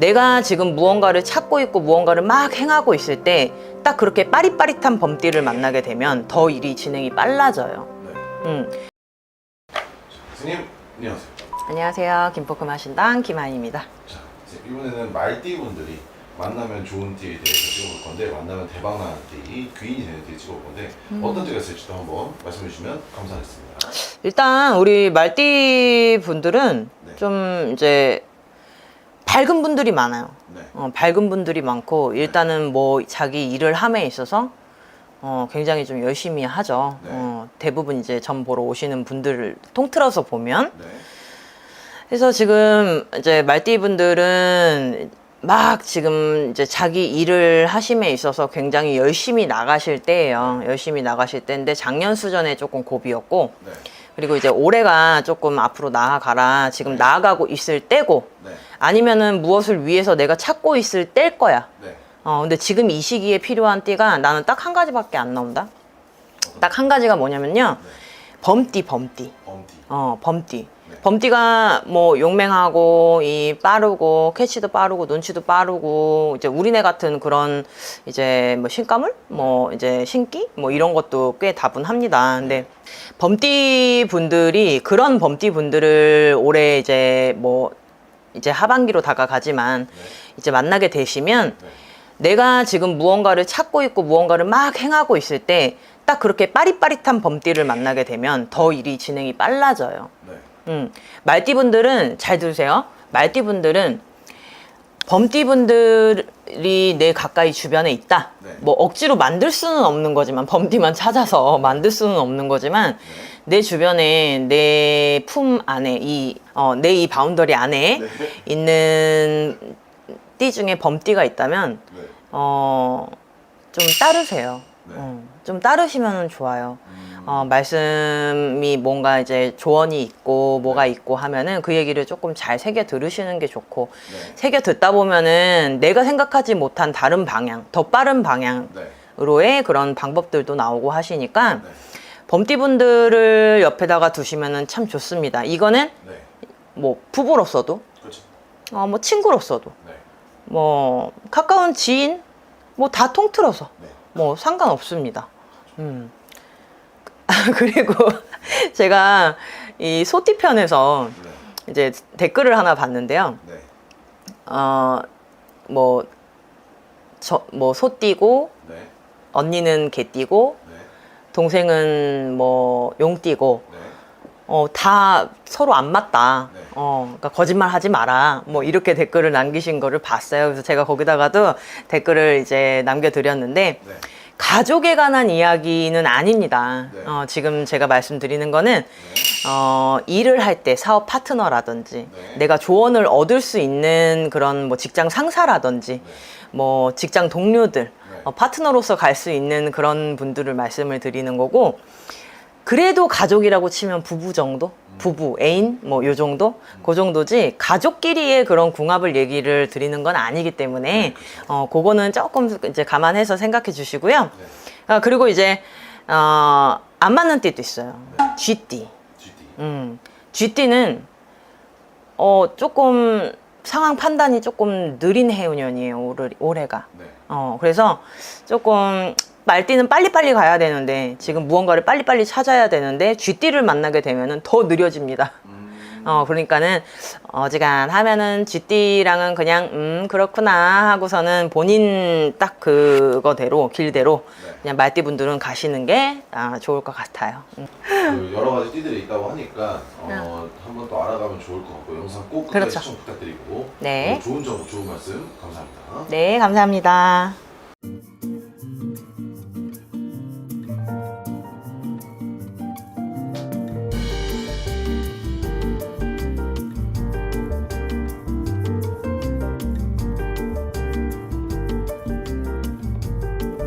내가 지금 무언가를 찾고 있고 무언가를 막 행하고 있을 때 딱 그렇게 빠릿빠릿한 범띠를 만나게 되면 더 일이 진행이 빨라져요. 네. 음. 스님 안녕하세요. 안녕하세요. 김포크 마신당 김한입니다. 자 이제 이번에는 말띠 분들이 만나면 좋은 띠에 대해서 찍어볼 건데 만나면 대박 나는 띠, 귀인이 되는 띠 찍어볼 건데 음. 어떤 띠가 있을지도 한번 말씀해 주시면 감사하겠습니다. 일단 우리 말띠 분들은 네. 좀 이제 밝은 분들이 많아요. 네. 어, 밝은 분들이 많고 일단은 뭐 자기 일을 함에 있어서 어, 굉장히 좀 열심히 하죠. 네. 어, 대부분 이제 점 보러 오시는 분들을 통틀어서 보면 네. 그래서 지금 이제 말띠 분들은 막 지금 이제 자기 일을 하심에 있어서 굉장히 열심히 나가실 때예요. 열심히 나가실 때인데 작년 수전에 조금 고비였고 네. 그리고 이제 올해가 조금 앞으로 나아가라 지금 나아가고 있을 때고 네. 아니면은 무엇을 위해서 내가 찾고 있을 때일 거야. 네. 어, 근데 지금 이 시기에 필요한 띠가 나는 딱 한 가지밖에 안 나온다. 딱 한 가지가 뭐냐면요. 범띠, 범띠. 범띠. 어, 범띠. 네. 범띠가 뭐 용맹하고 이 빠르고 캐치도 빠르고 눈치도 빠르고 이제 우리네 같은 그런 이제 뭐 신가물 뭐 이제 신기 뭐 이런 것도 꽤 다분합니다. 근데 범띠 분들이 그런 범띠 분들을 올해 이제 뭐 이제 하반기로 다가가지만 네. 이제 만나게 되시면 네. 내가 지금 무언가를 찾고 있고 무언가를 막 행하고 있을 때 딱 그렇게 빠릿빠릿한 범띠를 만나게 되면 더 일이 진행이 빨라져요. 네. 음, 말띠분들은 잘 들으세요. 말띠분들은 범띠분들이 내 가까이 주변에 있다. 네. 뭐 억지로 만들 수는 없는 거지만 범띠만 찾아서 만들 수는 없는 거지만 내 주변에 내 품 안에 이 어, 내 이 바운더리 안에 네. 있는 띠 중에 범띠가 있다면 네. 어, 좀 따르세요. 네. 어, 좀 따르시면 좋아요. 음, 어, 말씀이 뭔가 이제 조언이 있고 뭐가 있고 하면은 그 얘기를 조금 잘 새겨 들으시는 게 좋고 네. 새겨 듣다 보면은 내가 생각하지 못한 다른 방향, 더 빠른 방향으로의 네. 그런 방법들도 나오고 하시니까 네. 범띠분들을 옆에다가 두시면은 참 좋습니다. 이거는 네. 뭐 부부로서도 그렇죠. 어, 뭐 친구로서도 네. 뭐 가까운 지인 뭐 다 통틀어서 네. 뭐 상관없습니다. 음. 그리고 제가 이 소띠 편에서 네. 이제 댓글을 하나 봤는데요. 네. 어, 뭐, 저, 뭐, 소띠고, 네. 언니는 개띠고, 네. 동생은 뭐, 용띠고, 네. 어, 다 서로 안 맞다. 네. 어, 그러니까 거짓말 하지 마라. 뭐, 이렇게 댓글을 남기신 거를 봤어요. 그래서 제가 거기다가도 댓글을 이제 남겨드렸는데, 네. 가족에 관한 이야기는 아닙니다. 네. 어, 지금 제가 말씀드리는 거는 어, 일을 할 때 사업 파트너라든지 네. 내가 조언을 얻을 수 있는 그런 뭐 직장 상사라든지 네. 뭐 직장 동료들 네. 어, 파트너로서 갈 수 있는 그런 분들을 말씀을 드리는 거고 그래도 가족이라고 치면 부부 정도? 부부, 애인, 뭐, 요 정도? 그 정도지, 가족끼리의 그런 궁합을 얘기를 드리는 건 아니기 때문에, 어, 그거는 조금 이제 감안해서 생각해 주시고요. 네. 아, 그리고 이제, 어, 안 맞는 띠도 있어요. 쥐띠. GD. 음, 쥐띠는, 어, 조금 상황 판단이 조금 느린 해운년이에요, 올해, 올해가. 네. 어, 그래서 조금 말띠는 빨리빨리 가야 되는데 지금 무언가를 빨리빨리 찾아야 되는데 쥐띠를 만나게 되면은 더 느려집니다. 음, 어, 그러니까는 어지간하면은 쥐띠랑은 그냥 음, 그렇구나 하고서는 본인 딱 그거대로 길대로 네. 그냥 말띠 분들은 가시는 게 아, 좋을 것 같아요. 음. 그 여러 가지 띠들이 있다고 하니까 어, 한번 또 알아가면 좋을 것 같고 영상 꼭 끝까지 그렇죠. 시청 부탁드리고 네. 오늘 좋은 정보 좋은 말씀 감사합니다. 네, 감사합니다.